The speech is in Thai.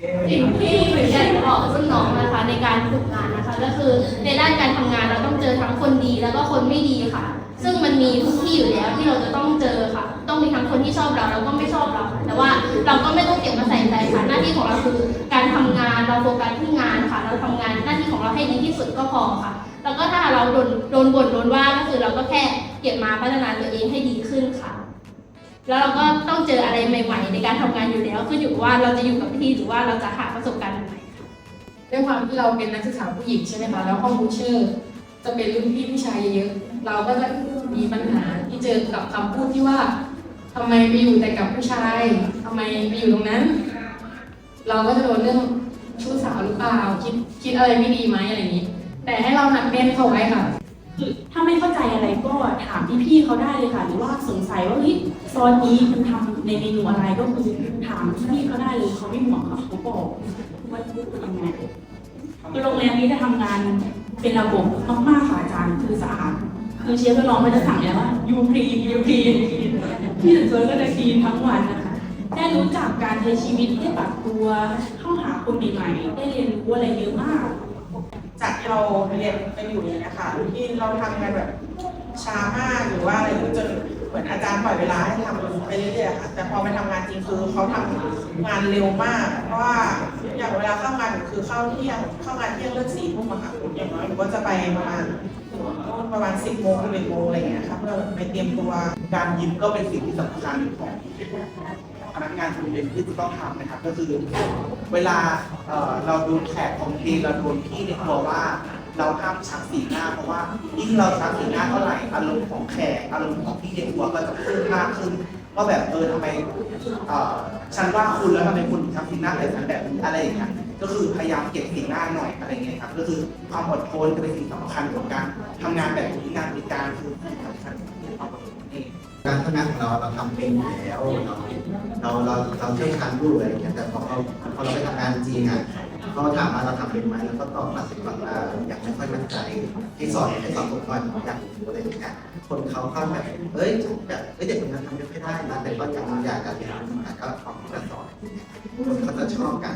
สิ่งที่หนูอยากจะบอกรุ่นน้องนะคะในการฝึกงานนะคะ ก็คือในด้านการทำงานเราต้องเจอทั้งคนดีแล้วก็คนไม่ดีค่ะ ซึ่งมันมีทุกที่อยู่แล้วที่เราจะต้องเจอค่ะ ต้องมีทั้งคนที่ชอบเราแล้วก็ไม่ชอบเราแต่ว่าเราก็ไม่ต้องเก็บมาใส่ใจค่ะหน้าที่ของเราคือการทำงานเราโฟกัสที่งานค่ะ เราทำงานหน้าที่ของเราให้ดีที่สุดก็พอค่ะ แล้วก็ถ้าเราโดนโดนบ่นโดนว่าก็คือเราก็แค่เก็บมาพัฒนาตัวเองให้ดีขึ้นค่ะ แล้วเราก็ต้องเจออะไร แล้วขึ้นอยู่บว่าเราจะอยู่กับที่หรือว่าเราจะหาประสบการณ์ใหม่ค่ะด้วยความที่เราเป็นนักศึกษาผู้หญิงใช่ไหมคะแล้วห้องบูเชอร์จะเป็นรุ่นพี่ผู้ชายเยอะ เราก็จะมีปัญหาที่เจอกับคำพูดที่ว่าทำไมไปอยู่แต่กับผู้ชายทำไมไปอยู่ตรงนั้น เราก็จะโดนเรื่องชู้สาวหรือเปล่าคิดคิดอะไรไม่ดีไหมอะไรอย่างนี้ แต่ให้เราหนักแน่นเข้าไว้ค่ะ ถ้าไม่เข้าใจอะไรก็ถามพี่ๆเขาได้เลยค่ะ หรือว่าสงสัยว่าเฮ้ยซอสนี้มันทำในเมนูอะไรก็คือถามพี่เขาได้เลยเขาไม่ห่วงค่ะเขาบอกว่ายังไงคือโรงแรมนี้จะทำงานเป็นระบบมากๆค่ะอาจารย์คือสะอาดคือเชฟก็ลองไม่จะสั่งเลยว่ายูคลีนยูคลีนพี่ถึงเจอก็จะคลีนทั้งวันนะคะได้รู้จักการใช้ชีวิตได้ปรับตัวเข้าหาคนใหม่ๆได้เรียนรู้อะไรเยอะมาก จากที่เราเรียนกันอยู่เนี่ยค่ะที่เราทำกันแบบช้ามากหรือว่าอะไรจนเหมือนอาจารย์ปล่อยเวลาให้ทำไปเแต่พอไปทำงานจริงคือเขาทำงานเร็วมาก เพราะว่าอย่างเวลาเข้างานคือเข้าเที่ยงเข้างานเที่ยงเลิกสี่ทุ่มอะค่ะอย่างน้อยหนูก็จะไปประมาณประมาณสิบโมงสิบเอ็ดโมงอะไรอย่างเงี้ยค่ะเพื่อไปเตรียมตัวการยิ้มก็เป็นสิ่งที่สำคัญของพนักงานคนเรียนที่จะต้องทำนะครับก็คือเวลาเอ่อเราดูแขกของทีเราโดนพี่ในครัวว่าเราห้ามชักสีหน้าเพราะว่ายิ่งเราชักสีหน้าเท่าไหร่อารมณ์ของแขกอารมณ์ของพี่ในครัวก็จะเพิ่มมากขึ้น ว่าแบบเออทำไมฉันว่าคุณแล้วทำไมคุณชักสีหน้าใส่ฉันแบบนี้อะไรอย่างเงี้ยก็คือพยายามเก็บสีหน้าหน่อยอะไรเงี้ยครับก็คือความอดทนจะเป็นสิ่งสำคัญของการทำงานแบบนี้งานบริการคือสิ่งสำคัญความอดทนเองการทำงานของเราเราทำเป็นอยู่แล้วเราเราเราเราเชี่ยวชาญรู้อะไรอย่างเงี้ยแต่พอเราพอเราไปทำงานจริงอะ เขาถามว่าเราทำเป็นไหมแล้วก็ตอบมาสิบวันว่ายังไม่ค่อยมั่นใจที่สอนที่สอนทุกวันอยากรู้อะไรอย่างเงี้ยคนเขาเข้าแบบเอ้ยแบบเอ้ยเด็กคนนั้นทำไม่ค่อยได้นะแต่ก็ยังอยากจะเรียนรู้แต่ก็ขอจะสอนอย่างเงี้ยคนเขาจะชอบกัน